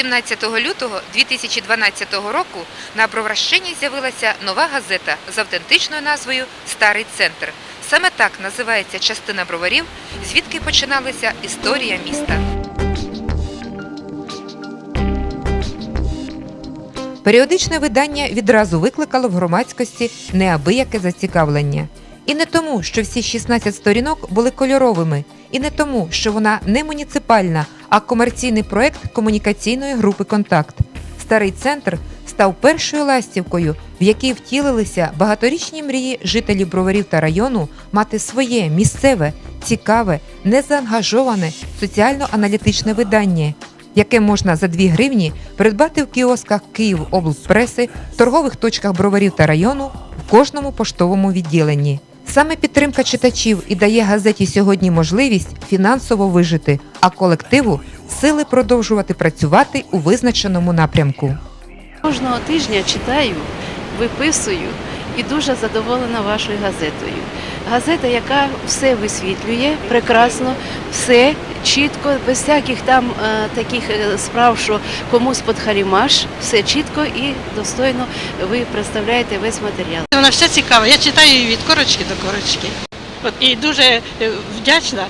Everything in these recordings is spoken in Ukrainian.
17 лютого 2012 року на Броварщині з'явилася нова газета з автентичною назвою Старий центр. Саме так називається частина броварів, звідки починалася історія міста. Періодичне видання відразу викликало в громадськості неабияке зацікавлення. І не тому, що всі 16 сторінок були кольоровими, і не тому, що вона не муніципальна, а комерційний проект комунікаційної групи Контакт. Старий центр став першою ластівкою, в якій втілилися багаторічні мрії жителів броварів та району мати своє місцеве, цікаве, незаангажоване соціально-аналітичне видання, яке можна за 2 гривні придбати в кіосках Київ облпреси, торгових точках броварів та району в кожному поштовому відділенні. Саме підтримка читачів і дає газеті сьогодні можливість фінансово вижити, а колективу сили продовжувати працювати у визначеному напрямку. Кожного тижня читаю, виписую і дуже задоволена вашою газетою. Газета, яка все висвітлює, прекрасно, все чітко, без всяких там е, таких е, справ, що комусь подхалімаш, все чітко і достойно ви представляєте весь матеріал. Вона все цікава. Я читаю її від корочки до корочки. От і дуже е, вдячна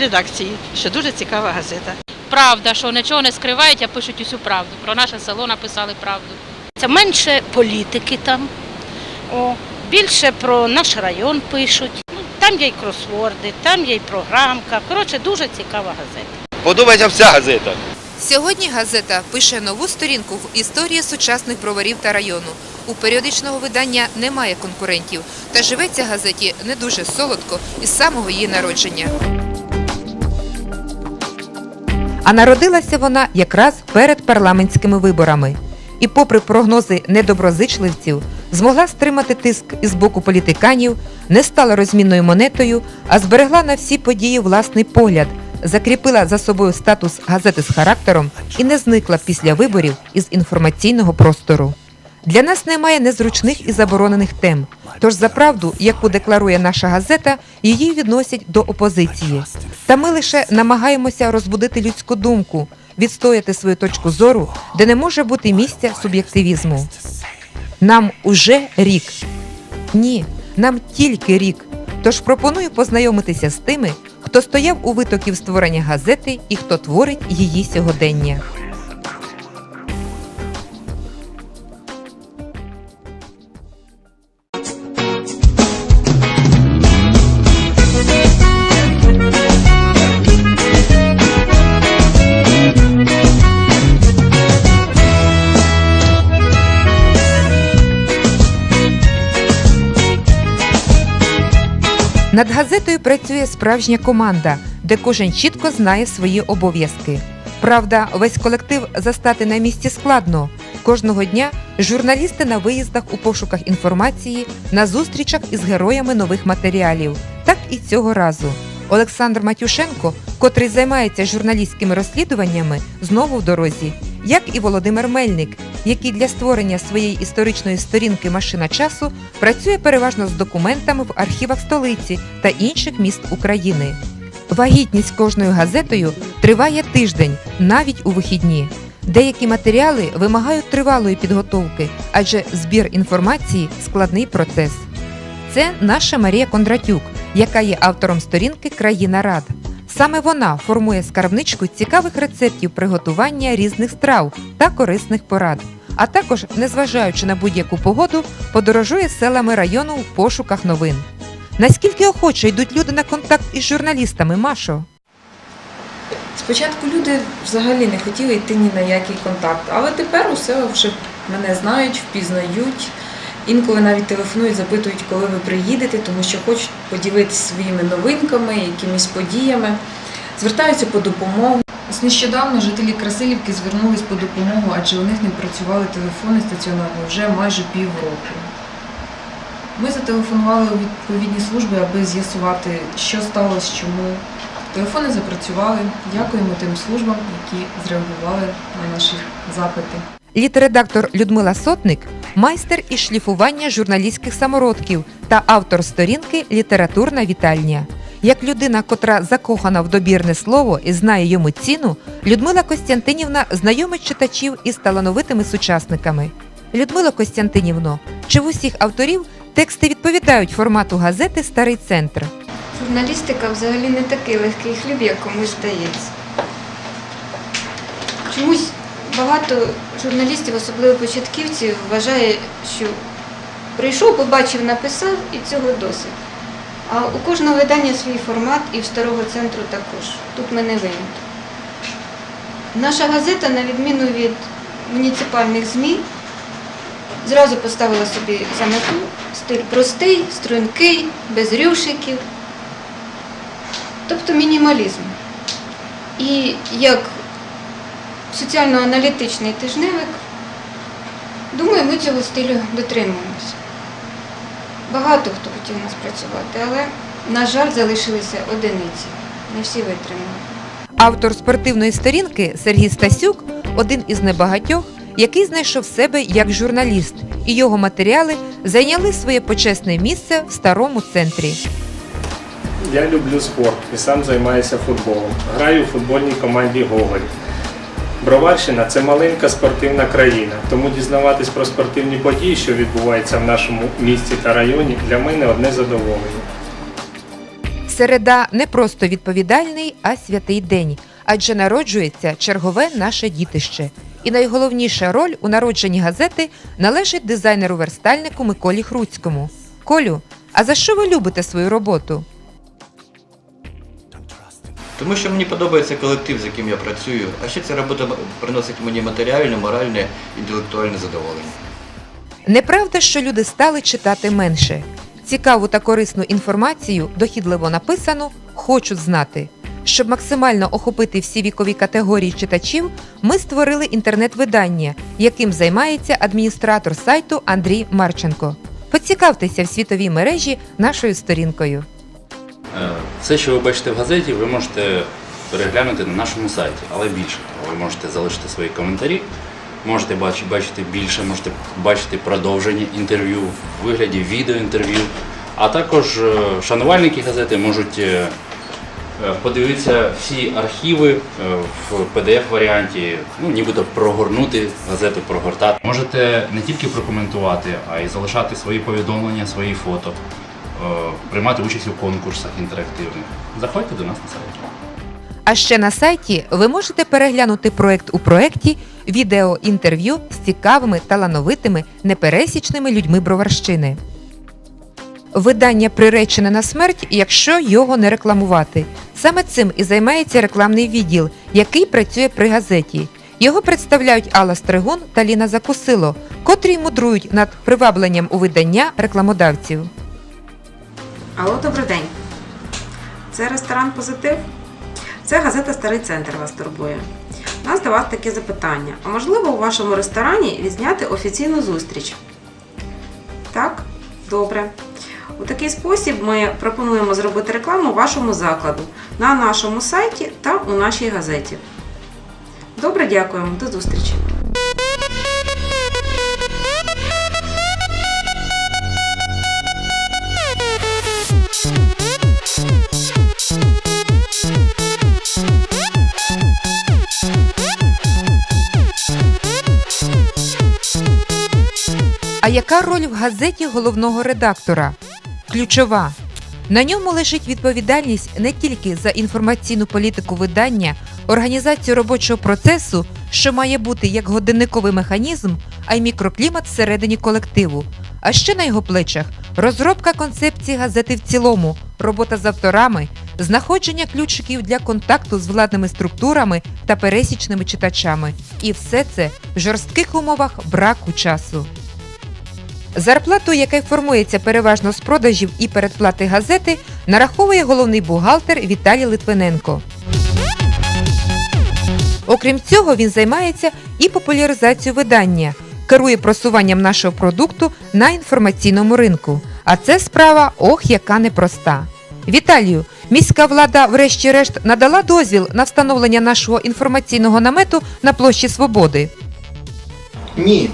редакції, що дуже цікава газета. правда, що нічого не скривають, а пишуть усю правду. Про наше село написали правду. Це менше політики там, о, більше про наш район пишуть. Ну, Там є й кросворди, там є й програмка. Коротше, дуже цікава газета. Подобається вся газета. Сьогодні газета пише нову сторінку в історії сучасних броварів та району. У періодичного видання немає конкурентів, та живеться газеті не дуже солодко із самого її народження. А народилася вона якраз перед парламентськими виборами. І, попри прогнози недоброзичливців, змогла стримати тиск із боку політиканів, не стала розмінною монетою, а зберегла на всі події власний погляд, закріпила за собою статус газети з характером і не зникла після виборів із інформаційного простору. Для нас немає незручних і заборонених тем. Тож за правду, яку декларує наша газета, її відносять до опозиції. Та ми лише намагаємося розбудити людську думку, відстояти свою точку зору, де не може бути місця суб'єктивізму. Нам уже рік. Ні, нам тільки рік. Тож пропоную познайомитися з тими, хто стояв у витоків створення газети і хто творить її сьогодення. Над газетою працює справжня команда, де кожен чітко знає свої обов'язки. Правда, весь колектив застати на місці складно. Кожного дня журналісти на виїздах у пошуках інформації, на зустрічах із героями нових матеріалів. Так і цього разу. Олександр Матюшенко, котрий займається журналістськими розслідуваннями, знову в дорозі, як і Володимир Мельник, який для створення своєї історичної сторінки Машина часу працює переважно з документами в архівах столиці та інших міст України. Вагітність кожною газетою триває тиждень, навіть у вихідні. Деякі матеріали вимагають тривалої підготовки, адже збір інформації складний процес. Це наша Марія Кондратюк, яка є автором сторінки Країна Рад. Саме вона формує скарбничку цікавих рецептів приготування різних страв та корисних порад. А також, незважаючи на будь-яку погоду, подорожує селами району в пошуках новин. Наскільки охоче йдуть люди на контакт із журналістами, Машо? Спочатку люди взагалі не хотіли йти ні на який контакт, але тепер усе вже мене знають, впізнають. Інколи навіть телефонують, запитують, коли ви приїдете, тому що хочуть поділитися своїми новинками, якимись подіями, звертаються по допомогу. Нещодавно жителі Красилівки звернулись по допомогу, адже у них не працювали телефони стаціонарні вже майже півроку. Ми зателефонували у відповідні служби, аби з'ясувати, що сталося, чому. Телефони запрацювали. Дякуємо тим службам, які зреагували на наші запити. Літередактор Людмила Сотник майстер із шліфування журналістських самородків та автор сторінки Літературна вітальня. Як людина, котра закохана в добірне слово і знає йому ціну, Людмила Костянтинівна знайомить читачів із талановитими сучасниками. Людмила Костянтинівно, чи в усіх авторів тексти відповідають формату газети Старий центр? Журналістика взагалі не такий легкий хліб, як комусь здається. Чомусь багато журналістів, особливо початківців, вважає, що прийшов, побачив, написав і цього досить. А у кожного видання свій формат і в старого центру також. Тут ми не виняток. Наша газета, на відміну від муніципальних ЗМІ, зразу поставила собі за мету стиль простий, стрункий, без рюшиків, тобто мінімалізм. І як соціально-аналітичний тижневик, думаю, ми цього стилю дотримуємося. Багато хто хотів у нас працювати, але, на жаль, залишилися одиниці. Не всі витримали. Автор спортивної сторінки Сергій Стасюк один із небагатьох, який знайшов себе як журналіст, і його матеріали зайняли своє почесне місце в старому центрі. Я люблю спорт і сам займаюся футболом. Граю у футбольній команді Гоголь. Броварщина це маленька спортивна країна, тому дізнаватись про спортивні події, що відбуваються в нашому місті та районі, для мене одне задоволення. Середа не просто відповідальний, а святий день, адже народжується чергове наше дітище. І найголовніша роль у народженні газети належить дизайнеру-верстальнику Миколі Хруцькому. Колю, а за що ви любите свою роботу? Тому що мені подобається колектив, з яким я працюю, а ще ця робота приносить мені матеріальне, моральне, інтелектуальне задоволення. Неправда, що люди стали читати менше. Цікаву та корисну інформацію, дохідливо написану, хочуть знати. Щоб максимально охопити всі вікові категорії читачів, ми створили інтернет-видання, яким займається адміністратор сайту Андрій Марченко. Поцікавтеся в світовій мережі нашою сторінкою. Все, що ви бачите в газеті, ви можете переглянути на нашому сайті, але більше того, ви можете залишити свої коментарі, можете бачити, більше, можете бачити продовження інтерв'ю в вигляді відеоінтерв'ю. А також е, шанувальники газети можуть е, е, подивитися всі архіви в PDF-варіанті, ну, нібито прогорнути газету, прогортати. Можете не тільки прокоментувати, а й залишати свої повідомлення, свої фото приймати участь у конкурсах інтерактивних. Заходьте до нас на сайт. А ще на сайті ви можете переглянути проект у проекті, відеоінтерв'ю з цікавими, талановитими, непересічними людьми Броварщини. Видання приречене на смерть, якщо його не рекламувати. Саме цим і займається рекламний відділ, який працює при газеті. Його представляють Алла Стригун та Ліна Закусило, котрі мудрують над привабленням у видання рекламодавців. Алло, добрий день. Це ресторан Позитив. Це газета Старий центр вас турбує. У нас до вас таке запитання. А можливо у вашому ресторані відзняти офіційну зустріч? Так? Добре. У такий спосіб ми пропонуємо зробити рекламу вашому закладу на нашому сайті та у нашій газеті. Добре, дякуємо. До зустрічі. А яка роль в газеті головного редактора? Ключова. На ньому лежить відповідальність не тільки за інформаційну політику видання, організацію робочого процесу, що має бути як годинниковий механізм, а й мікроклімат всередині колективу. А ще на його плечах розробка концепції газети в цілому, робота з авторами, знаходження ключиків для контакту з владними структурами та пересічними читачами. І все це в жорстких умовах браку часу. Зарплату, яка формується переважно з продажів і передплати газети, нараховує головний бухгалтер Віталій Литвиненко. Окрім цього, він займається і популяризацією видання, керує просуванням нашого продукту на інформаційному ринку. А це справа ох, яка непроста. Віталію, міська влада, врешті-решт, надала дозвіл на встановлення нашого інформаційного намету на площі Свободи. Ні.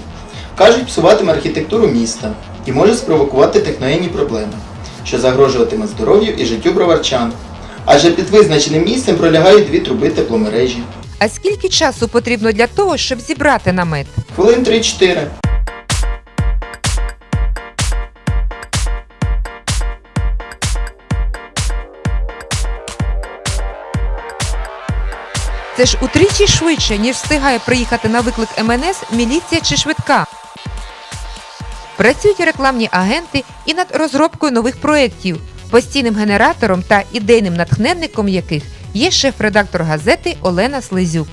Кажуть, псуватиме архітектуру міста і може спровокувати техногенні проблеми. що загрожуватиме здоров'ю і життю броварчан. Адже під визначеним місцем пролягають дві труби тепломережі. А скільки часу потрібно для того, щоб зібрати намет? Хвилин 3-4. Це ж утричі швидше, ніж встигає приїхати на виклик МНС, міліція чи швидка. Працюють рекламні агенти і над розробкою нових проєктів, постійним генератором та ідейним натхненником яких є шеф-редактор газети Олена Слизюк.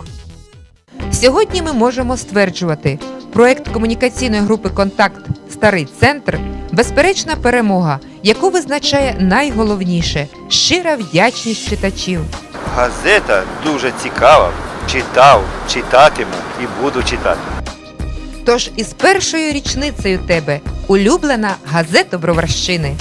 Сьогодні ми можемо стверджувати, проект комунікаційної групи Контакт Старий центр безперечна перемога, яку визначає найголовніше щира вдячність читачів. Газета дуже цікава. Читав, читатиму і буду читати. Тож із першою річницею тебе улюблена газета Броварщини.